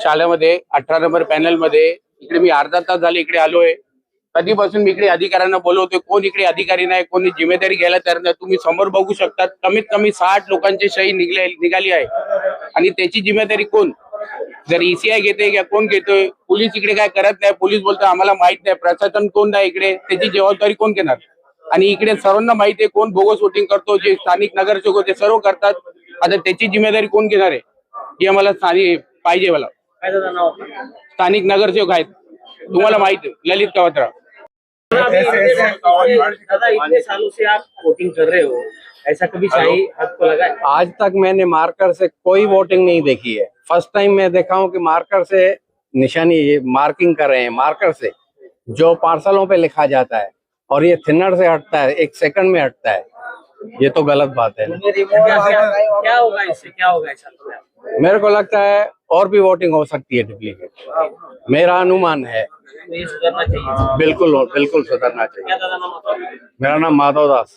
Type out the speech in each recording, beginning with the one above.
शाळेमध्ये अठरा नंबर पॅनलमध्ये इकडे मी अर्धा तास झाले इकडे आलोय. कधीपासून मी इकडे अधिकाऱ्यांना बोलवतोय कोण इकडे अधिकारी नाही कोणी जिम्मेदारी घ्यायला तयार नाही तुम्ही समोर बघू शकतात. कमीत कमी साठ लोकांची सही निघले निघाली आहे. आणि त्याची जिम्मेदारी कोण? जर ईसीआय घेते किंवा कोण घेतोय पोलीस इकडे काय करत नाही पोलीस बोलतो आम्हाला माहीत नाही प्रशासन कोण नाही इकडे त्याची जबाबदारी कोण घेणार? आणि इकडे सर्वांना माहिती आहे कोण बोगस वोटिंग करतो जे स्थानिक नगरसेवक होते सर्व करतात. आता त्याची जिम्मेदारी कोण घेणार आहे? ही आम्हाला स्थानिक पाहिजे मला. काय दादा नाव? स्थानिक नगरसेवक आहेत. तुम्हाला माहिती आहे, ललित कवत्रा. दादा इतने सालों से आप वोटिंग कर रहे हो. ऐसा कभी शाही आपको लगा है? आज तक मैंने मार्कर से कोई वोटिंग नहीं देखी है. फ़र्स्ट टाइम मैं देखा हूँ कि मार्कर से निशानी ये मार्किंग कर रहे हैं मार्कर से जो पार्सलों पे लिखा जाता है और ये थिनर से हटता है एक सेकंड में हटता है. ये तो गलत बात है क्या होगा इससे? क्या होगा ऐसा? मेरे को लगता है और भी वोटिंग हो सकती है डुप्लीकेट मेरा अनुमान है। बिल्कुल बिल्कुल सुधरना चाहिए। मेरा नाम माधव दास।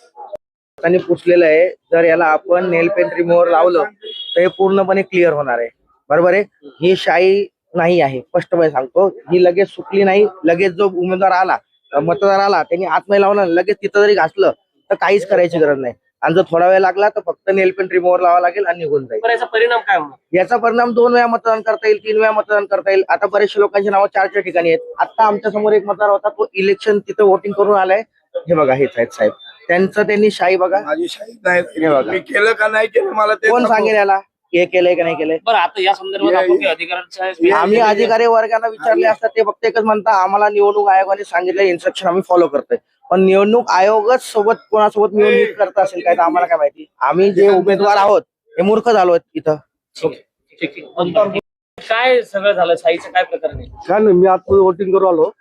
त्यांनी पुसलेलं आहे जर याला आपण नेल पेंट रिमूव्हर लावलं तर हे पूर्णपणे क्लिअर होणार आहे. बरोबर आहे? ही शाई नाही आहे. स्पष्टपणे सांगतो ही लगेच सुकली नाही लगेच जो उमेदवार आला मतदार आला त्यांनी आतमध्ये लावला लगेच तिथं जरी घासलं तर काहीच करायची गरज नाही. आणि जर थोडा वेळ लागला तर फक्त नेल पेंट रिमूव्हर लावा लागेल आणि निघून जाईल. याचा परिणाम काय होणार? याचा परिणाम दोन वेळा मतदान करता येईल तीन वेळा मतदान करता येईल. आता बरेचशे लोकांची नावं चार चार ठिकाणी आहेत. आता आमच्यासमोर एक मतदार होता तो इलेक्शन तिथं वोटिंग करून आलाय. हे बघा हेच आहेत साहेब. त्यांचं त्यांनी शाही बघा. माझी शाही नाही. हे बघा. मी केलं का नाही केलं मला ते कोण. सांगेल याला? हे केलंय का नाही केलंय? बरं आता या संदर्भात आपण काही आम्ही अधिकारी वर्गाला विचारले असता ते फक्त एकच म्हणता आम्हाला निवडणूक आयोगाने सांगितलं इन्स्ट्रक्शन आम्ही फॉलो करतोय. पण निवडणूक आयोगच सोबत कोणासोबत निवडणूक करत असेल काय तर आम्हाला काय माहिती? आम्ही जे उमेदवार आहोत हे मूर्ख झालो इथं. ठीक आहे. काय सगळं झालं शाहीचं काय प्रकरण आहे? काय नाही मी आता वोटिंग करू आलो.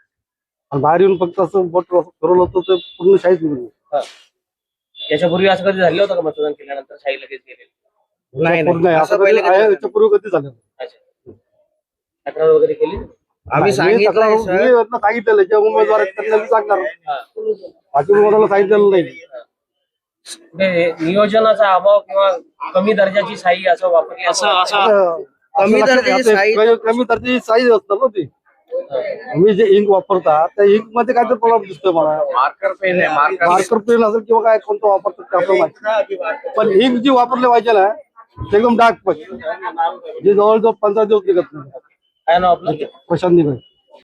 आणि बाहेर येऊन फक्त असं वोट ठरवलं होतं ते पूर्ण शाहीच निघून गेली. याच्यापूर्वी असं कधी झालं होतं का मतदान केल्यानंतर शाही लगेच गेले नाही नाही. असं पहिले कधी कधी आहे, झालं? याच्यापूर्वी कधी झालं? नाही. अच्छा. तक्रार वगैरे केली? नाही. आम्ही मी सांगितलं तक्रार- मी यांना सांगितलेलं जे उमेदवार आहेत त्यांना मी सांगणार. हा. बाकी उमेदवाराला सांगितलेलं नाही. नियोजनाचा अभाव किंवा कमी दर्जाची शाही असं वापरली असं असं आता- कमी दर्जाची साईज- कमी दर्जाची साईज असतं ना ती. मी जे इंक वापरता त्या इंकमध्ये काहीतरी प्रॉब्लेम दिसतोय मला. मार्कर पेन आहे मार्कर मार्कर पेन असेल किंवा काय कोणतं वापरतात ते आपल्याला माहिती. पण इंक जी वापरले पाहिजे ना ते एकदम डार्क पाहिजे जे जवळजवळ पंधरा दिवस निघत नाही काय नाव आपलं प्रशांत निघत